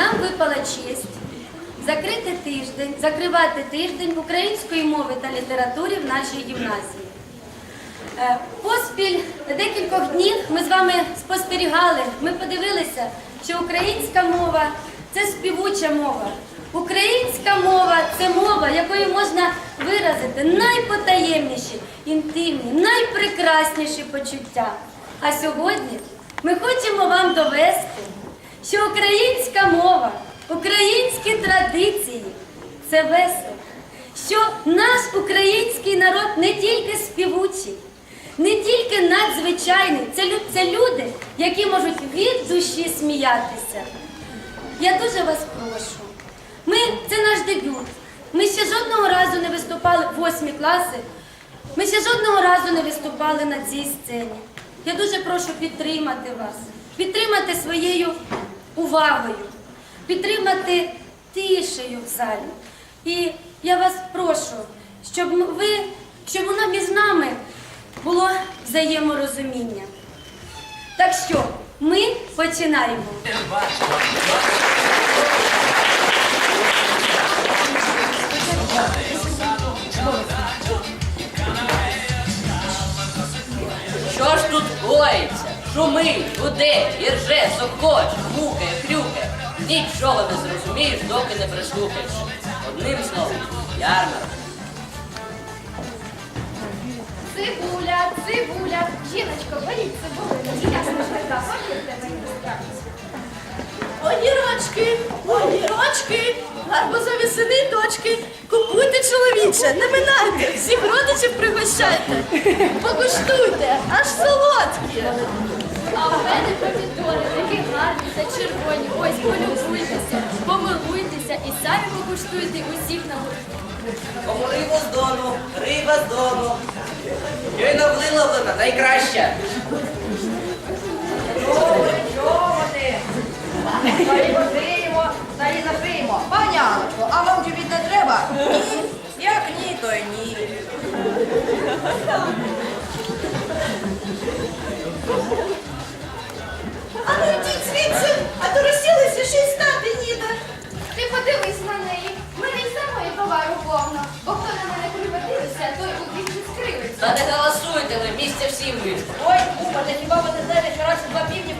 нам випала честь закрити тиждень, закривати тиждень української мови та літератури в нашій гімназії. Е, Поспіль декількох днів ми з вами спостерігали, ми подивилися, що українська мова це співуча мова. Українська мова це мова, якою можна виразити найпотаємніші, інтимні, найпрекрасніші почуття. А сьогодні ми хочемо вам довести, що українська мова, українські традиції це весело, що наш український народ не тільки співучий, не тільки надзвичайний, це, люди, які можуть від душі сміятися. Я дуже вас прошу. Ми це наш дебют. Ми ще жодного разу не виступали восьмі класи. Ми ще жодного разу не виступали на цій сцені. Я дуже прошу підтримати вас, підтримати своєю увагою, підтримати тишею в залі. І я вас прошу, щоб ви, щоб воно між нами було взаєморозуміння. Так що ми починаємо. Шумить, гуде, ірже, сокоче, мукає, хрюкає. Нічого не зрозумієш, доки не прислухаєшся. Одним словом, ярмарок. Цибуля, цибуля. Жіночко, беріть цибулину. І я повірте мені. Огірочки, огірочки, гарбузові сини, дочки. Купуйте чоловіче, не минайте, всіх родичів пригощайте. Покуштуйте, аж солодкі. А в мене помідори такі гарні та червоні. Ось полюбуйтеся, помилуйтеся і самі покуштуйте усіх на риба з дону, риба з дону. Щойно виловлена, найкраща. Та й водимо, та й напиємо. Паняночко, а вам чобіт не треба? Ні. Як ні, то й ні. Голосуйте місце всім вийшло. Ой, купати, хіба вони не раз два півні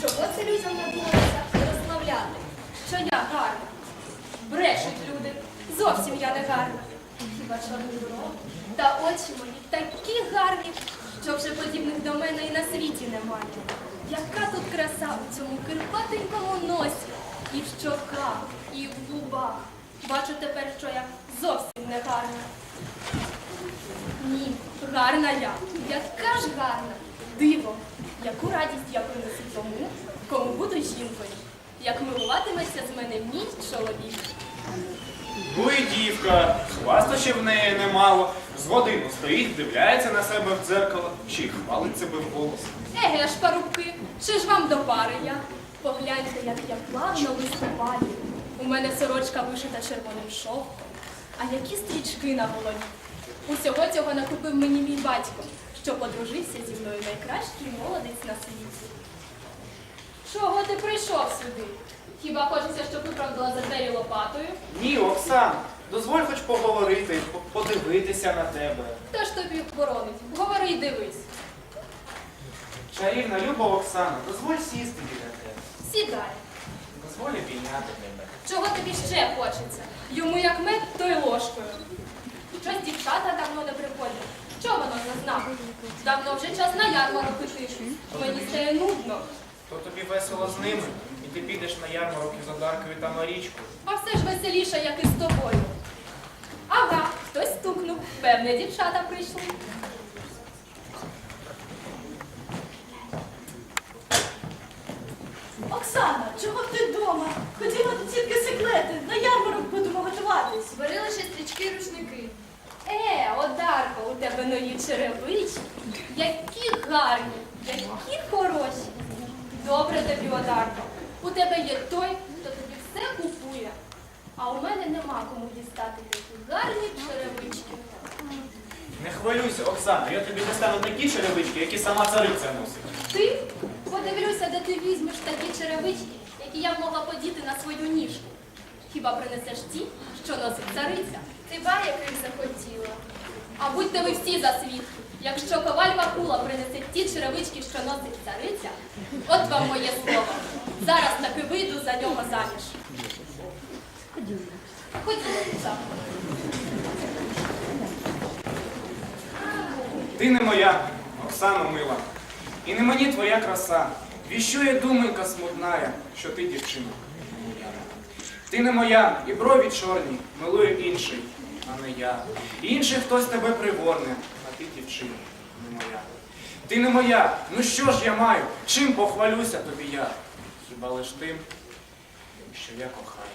чого це людям надумалося розмовляти? Що я гарна? Брешуть люди. Зовсім я не гарна. Хіба чорний дров? Та очі мої такі гарні, що вже подібних до мене і на світі немає. Яка тут краса у цьому кирпатенькому носі, і в щоках, і в губах. Бачу тепер, що я зовсім не гарна. Ні, гарна я. Яка ж гарна. Диво, яку радість я принесу тому, кому буду жінкою. Як милуватиметься з мене мій чоловік. І дівка, хвастощів в неї немало. З годину стоїть, дивляється на себе в дзеркало, чи й хвалить себе в голос. Еге ж, парубки, чи ж вам до пари я? Погляньте, як я плавно виступаю. У мене сорочка вишита червоним шовком. А які стрічки на голові? Усього цього накупив мені мій батько, що подружився зі мною найкращий молодець на світі. Чого ти прийшов сюди? Хіба хочеться, щоб виправдала за двері лопатою? Ні, Оксана, дозволь хоч поговорити, по- подивитися на тебе. Хто ж тобі боронить? Говори й дивись. Чарівна люба Оксана, дозволь сісти біля тебе. Сідай. Дозволь обійняти тебе. Чого тобі ще хочеться? Йому як мед, то й ложкою. Щось дівчата давно не приходять. Що воно зазнав? Давно вже час на ярмарок піти. Мені стає нудно. То тобі весело з ними, і ти підеш на ярмарок із Одаркою та Марічкою. А все ж веселіше, як і з тобою. Ага, хтось стукнув. Певне, дівчата прийшли. Оксана, чого ти вдома? Ходімо до тітки секлети, на ярмарок будемо готуватись. Бери лише стрічки і рушники. Е, Одарко, у тебе нові черевички. Які гарні, які хороші. Добре тобі, Одарко. У тебе є той, хто тобі все купує. А у мене нема кому дістати такі гарні черевички. Не хвилюйся, Оксана, я тобі достану такі черевички, які сама цариця носить. Ти подивлюся, де ти візьмеш такі черевички, які я могла подіти на свою ніжку. Хіба принесеш ті, що носить цариця? Ти ба, яких захотіла. А будьте ви всі за свідки. Якщо коваль Вакула принесе ті черевички, що носить цариця, от вам моє слово. Зараз таки вийду за нього заміж. Ходімо, так. Ти не моя, Оксана мила, і не мені твоя краса. Віщує думанька смутная, що ти дівчина. Ти не моя, і брові чорні, милує інший, а не я. Інший хтось тебе ти дівчина, не моя. Ти не моя, ну що ж я маю? Чим похвалюся тобі я? Хіба лиш тим, що я кохаю.